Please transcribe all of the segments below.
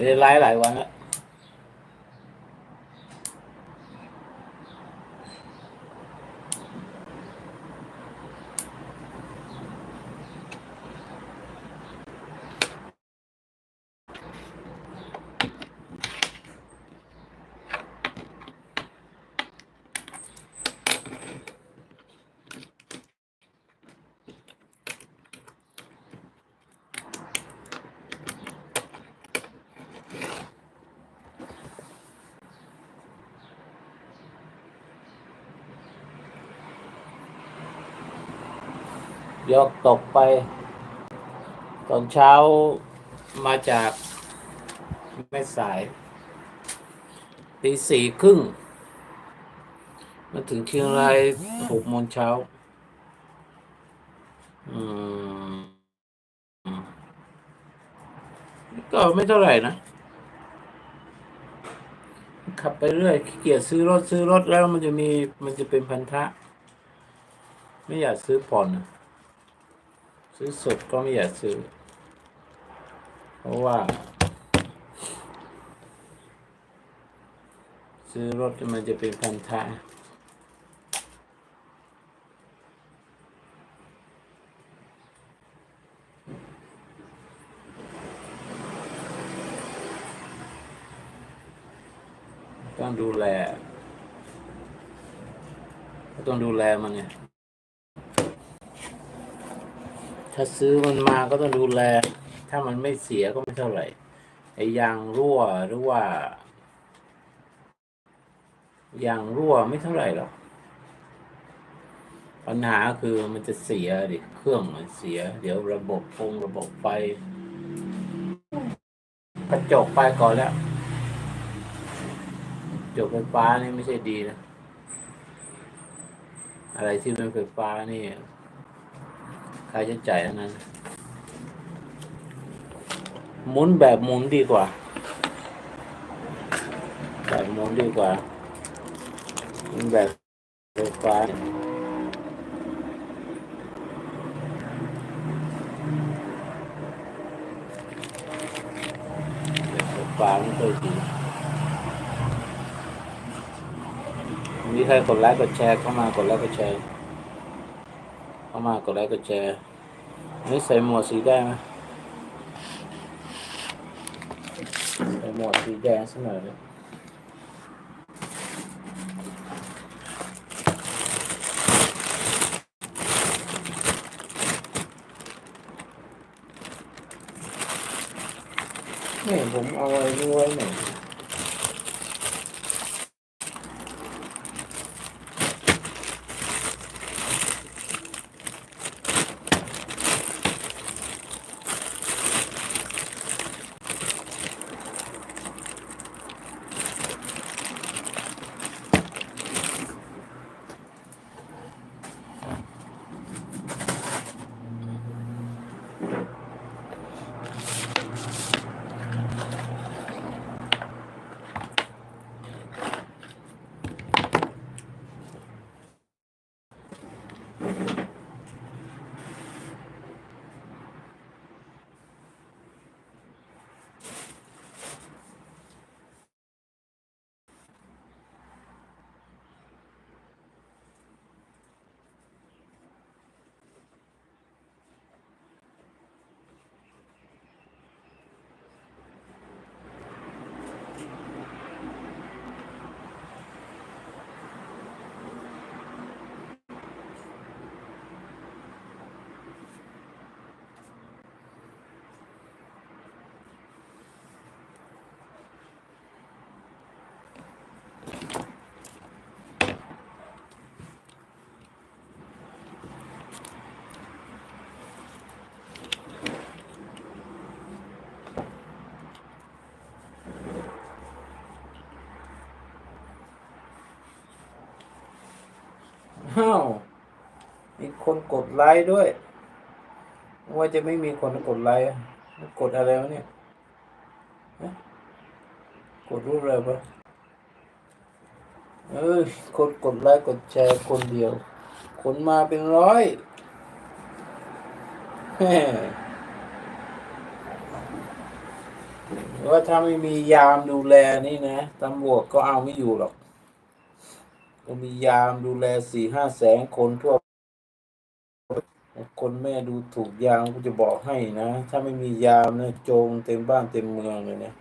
ไม่ได้ ยวันแล้วยกตกไป ตอนเช้ามาจากแม่สายตีสี่ครึ่งมาถึงเชียงรายหกโมงเช้า อืม ก็ไม่เท่าไหร่นะ ขับไปเรื่อยขี้เกียจซื้อรถซื้อรถแล้วมันจะมีมันจะเป็นพันธะ ไม่อยากซื้อผ่อนนะ ซื้อสดก็ไม่อยากซื้อ เพราะว่า ซื้อรถมันจะเป็นพันธะต้องดูแล ต้องดูแลมันเนี่ย ถ้าซื้อมันมาก็ต้องดูแล ถ้ามันไม่เสียก็ไม่เท่าไหร่ ไอ้ยางรั่วหรือว่ายางรั่วไม่เท่าไหร่หรอก ปัญหาคือมันจะเสียดิ เครื่องมันเสีย เดี๋ยวระบบพงระบบไฟกระจกไปก่อนแล้วกระจกไฟฟ้านี่ไม่ใช่ดีนะ อะไรที่เป็นไฟฟ้านี่ ค่าใช้จ่ายทั้งนั้นหมุนแบบหมุนดีกว่า แบบหมุนดีกว่าหมุนแบบไฟฟ้าเนี่ยแบบไฟฟ้าไม่เคยดีมีใครกดไลค์กดแชร์เข้ามากดไลค์กดแชร์ เข้ามากดไลค์กดแชร์นี่ใส่หมวดสีแดงไหมใส่หมวดสีแดงสักหน่อยเลยนี่ผมเอาไว้ด้วยหน่อยาว มีคนกดไลค์ด้วย ว่าจะไม่มีคนกดไลค์กดอะไรวะเนี่ย กดรูปอะไรปะเออคนกดไลค์กดแชร์คนเดียว คนมาเป็นร้อยว่าถ้าไม่มียามดูแลนี่นะตำรวจก็เอาไม่อยู่หรอก มียามดูแลสี่ห้าแสนคนทั่ว คนแม่ดูถูกยามกูจะบอกให้นะ ถ้าไม่มียามเนี่ยโจรเต็มบ้านเต็มเมืองเลยเนี่ย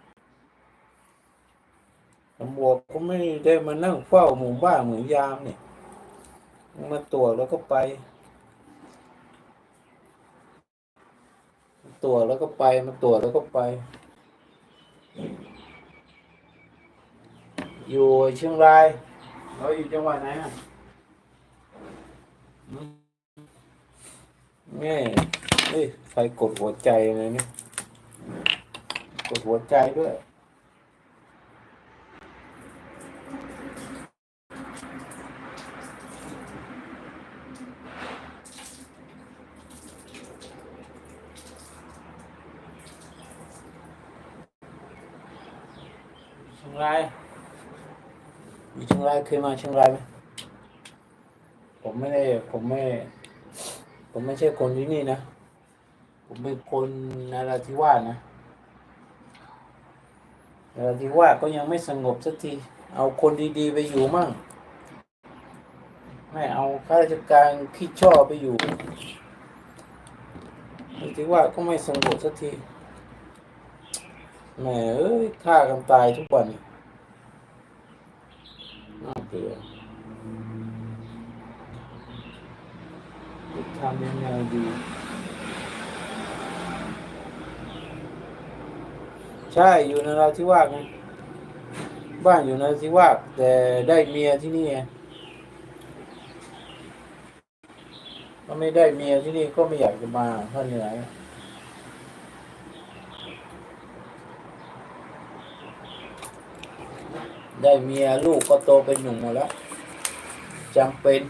ตำรวจก็ไม่ได้มานั่งเฝ้าหมู่บ้านเหมือนยามเนี่ยมาตรวจแล้วก็ไป ตรวจแล้วก็ไปมาตรวจแล้วก็ไป อยู่เชียงราย เราอยู่จังหวัดไหนอะอืมแม่เฮ้ยใครกดหัวใจเลยเนี่ย กดหัวใจด้วยเชียงราย อยู่เชียงรายเคยมาเชียงรายไหมผมไม่ได้ผมไม่ ผมไม่ใช่คนที่นี่นะ ผมเป็นคนนราธิวาสนะนราธิวาสก็ยังไม่สงบสักที เอาคนดีๆไปอยู่มั่ง ไม่เอาข้าราชการขี้ชอบไปอยู่นราธิวาสก็ไม่สงบสักทีแหมเอ้ยฆ่ากันตายทุกวันนี่น่า เบื่อทำยังไงดีใช่อยู่ในราธิวาสไงบ้านอยู่นราธิวาสแต่ได้เมียที่นี่ไงถ้าไม่ได้เมียที่นี่ก็ไม่อยากจะมาเพราะเหนื่อย ได้เมียลูกก็โตเป็นหนุ่มหมดแล้วจำเป็น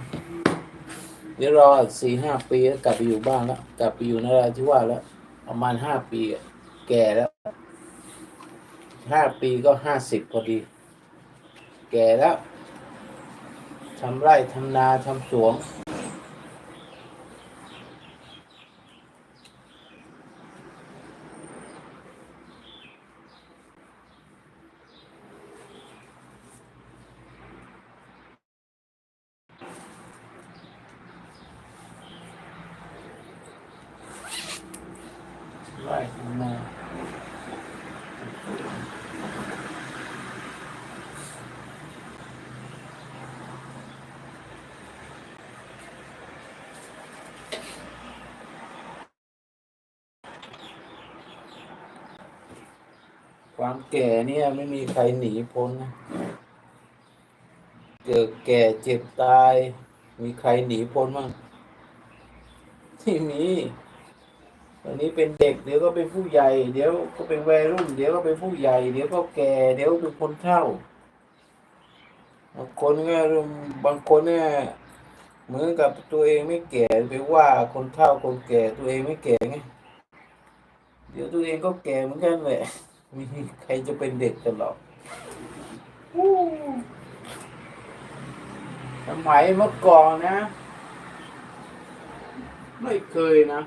เดี๋ยวรอสี่ห้าปีแล้วกลับไปอยู่บ้านแล้ว กลับไปอยู่นราธิวาสแล้ว ประมาณห้าปีแก่แล้วห้าปีก็ห้าสิบพอดี แก่แล้วทำไร่ทำนาทำสวน ไร่ทำนาความแก่เนี่ยไม่มีใครหนีพ้นนะเกิดแก่เจ็บตาย มีใครหนีพ้นบ้างที่มี นี้เป็นเด็กเดี๋ยวก็เป็นผู้ใหญ่ เดี๋ยวก็เป็นวัยรุ่น เดี๋ยวก็เป็นผู้ใหญ่ เดี๋ยวก็แก่ เดี๋ยวเป็นคนเฒ่าบางคนก็บางคนเนี่ยเหมือนกับตัวเองไม่แก่ไปว่าคนเฒ่าคนแก่ตัวเองไม่แก่ไงเดี๋ยวตัวเองก็แก่เหมือนกันแหละมีใครจะเป็นเด็กกันหรอกสมัยเมื่อก่อนนะ ไม่เคยนะ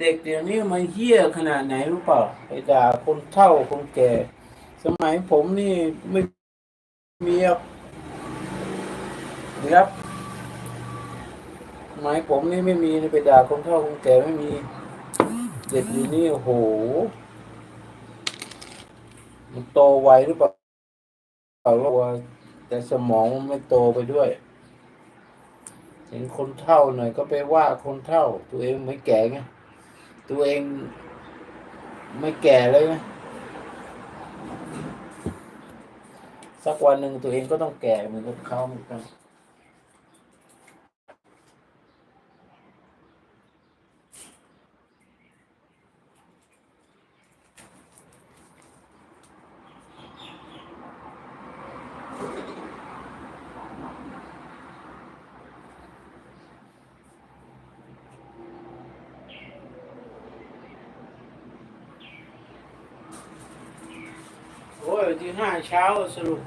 เด็กเดี๋ยวนี้มันเหี้ยขนาดไหนรู้เปล่าไปด่าคนเฒ่าคนแก่ สมัยผมนี่ไม่มีครับสมัยผมนี่ไม่มีนไปด่าคนเฒ่าคนแก่ไม่มี เด็กเดี๋ยวนี้โอ้โหมันโตไวหรือเปล่าเราว่าแต่สมองมันไม่โตไปด้วยเห็นคนเฒ่าหน่อยก็ไปว่าคนเฒ่า ตัวเองไม่แก่ไง ตัวเองไม่แก่เลยนะสักวันหนึ่งตัวเองก็ต้องแก่เหมือนกับเขาเหมือนกัน โอ้ยวันที่ห้าเช้าสรุป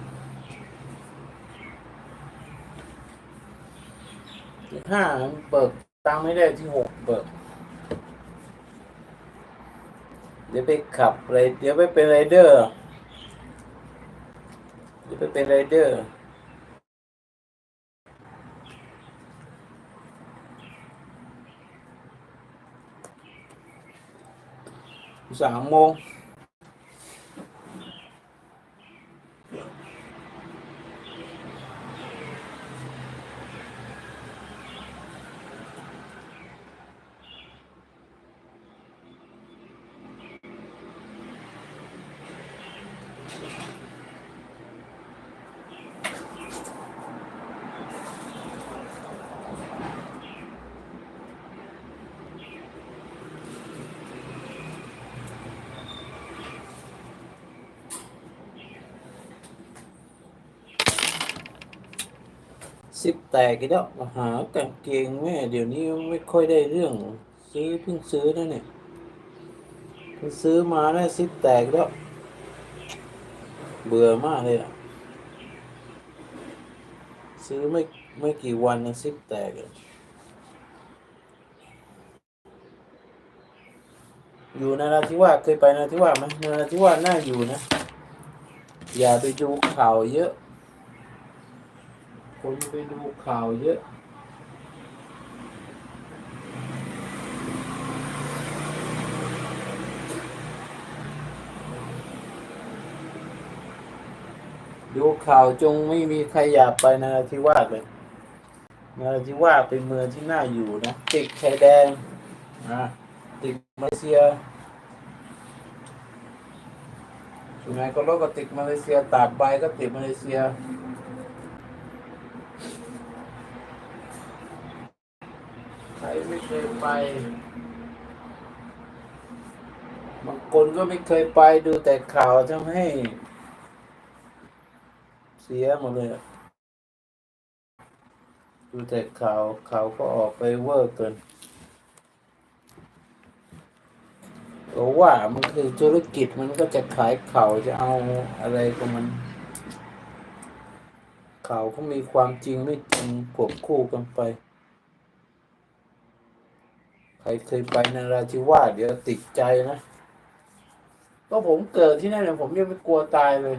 ที่ห้าเบิกตังไม่ได้ที่หกเบิกดี๋ยวไปขับไรเดี๋ยวไปเป็นไรเดอร์ เดี๋ยวไปเป็นไรเดอร์สามโมง สิบแตกอีกแล้วมาหากางเกงแม่ เดี๋ยวนี้ไม่ค่อยได้เรื่อง ซื้อเพิ่งซื้อนะเนี่ยเพิ่งซื้อมาแล้วสิบแตกแล้ว เบื่อมากเลยอะ ซื้อไม่ไม่กี่วันนะสิบแตกอยู่นราธิวาสเคยไปนราธิวาสไหมนราธิวาสน่าอยู่นะ อย่าไปดูข่าวเยอะ คนไปดูข่าวเยอะดูข่าวจงไม่มีใครอยากไปนราธิวาสเลยนราธิวาสเป็นเมืองที่น่าอยู่นะ ติดชายแดนนะติดมาเลเซียสุนัยก็รก็ติดมาเลเซียตากใบก็ติดมาเลเซีย ใคร ไม่เคยไป บางคนก็ไม่เคยไปดูแต่ข่าวทำให้ เสียหมดเลยอะดูแต่ข่าวข่าวก็ออกไปเวอร์เกินก็ว่ามันคือธุรกิจมันก็จะขายข่าวจะเอาอะไรก็มันข่าวก็มีความจริงไม่จริงควบคู่กันไป รเคยไปนราธิวาสเดี๋ยวติดใจนะ ก็ผมเกิดที่นั่นเนี่ยผมยังไม่กลัวตายเลย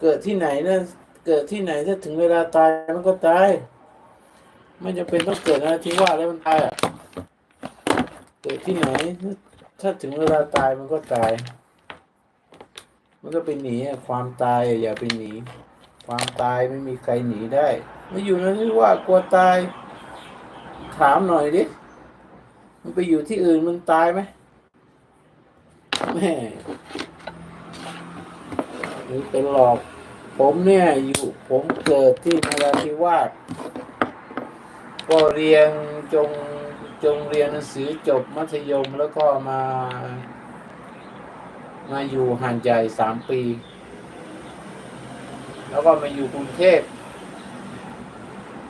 เกิดที่ไหนเนี่ยเกิดที่ไหนถ้าถึงเวลาตายมันก็ตาย ไม่จำเป็นต้องเกิดนราธิวาสแล้วมันตายอะ เกิดที่ไหน ถ้าถึงเวลาตายมันก็ตาย มันก็ไปหนีความตายอย่าไปหนี ความตายไม่มีใครหนีได้ ไม่อยู่นราธิว่ากลัวตาย ถามหน่อยดิ มันไปอยู่ที่อื่นมันตายไหมแม่หรือเป็นหลอก ผมเนี่ยอยู่ผมเกิดที่นราธิวาสก็เรียนจงจงเรียนหนังสือจบมัธยมแล้วก็มา มาอยู่หาดใหญ่สามปี แล้วก็มาอยู่กรุงเทพ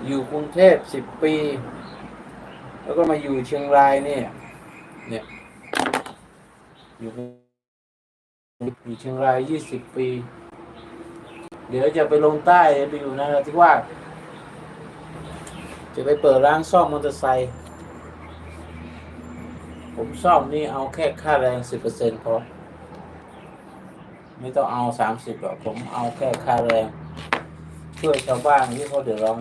อยู่กรุงเทพสิบปี แล้วก็มาอยู่เชียงรายเนี่ย เนี่ย อยู่อยู่เชียงรายยี่สิบปี เดี๋ยวจะไปลงใต้ไปอยู่นราธิวาจะไปเปิดร้านซ่อมมอเตอร์ไซค์ผมซ่อมนี่เอาแค่ค่าแรงสิบเปอร์เซ็นต์พอไม่ต้องเอาสามสิบหรอกผมเอาแค่ค่าแรงช่วยชาวบ้านที่เขาเดือดร้อน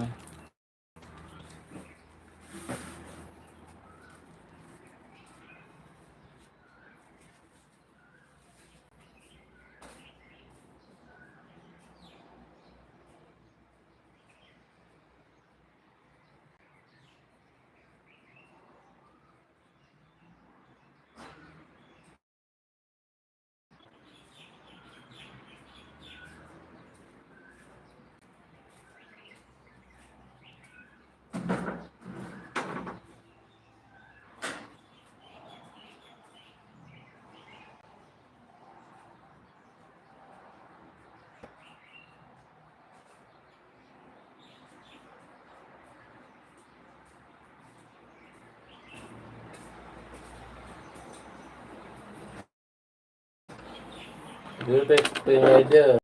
หรือไ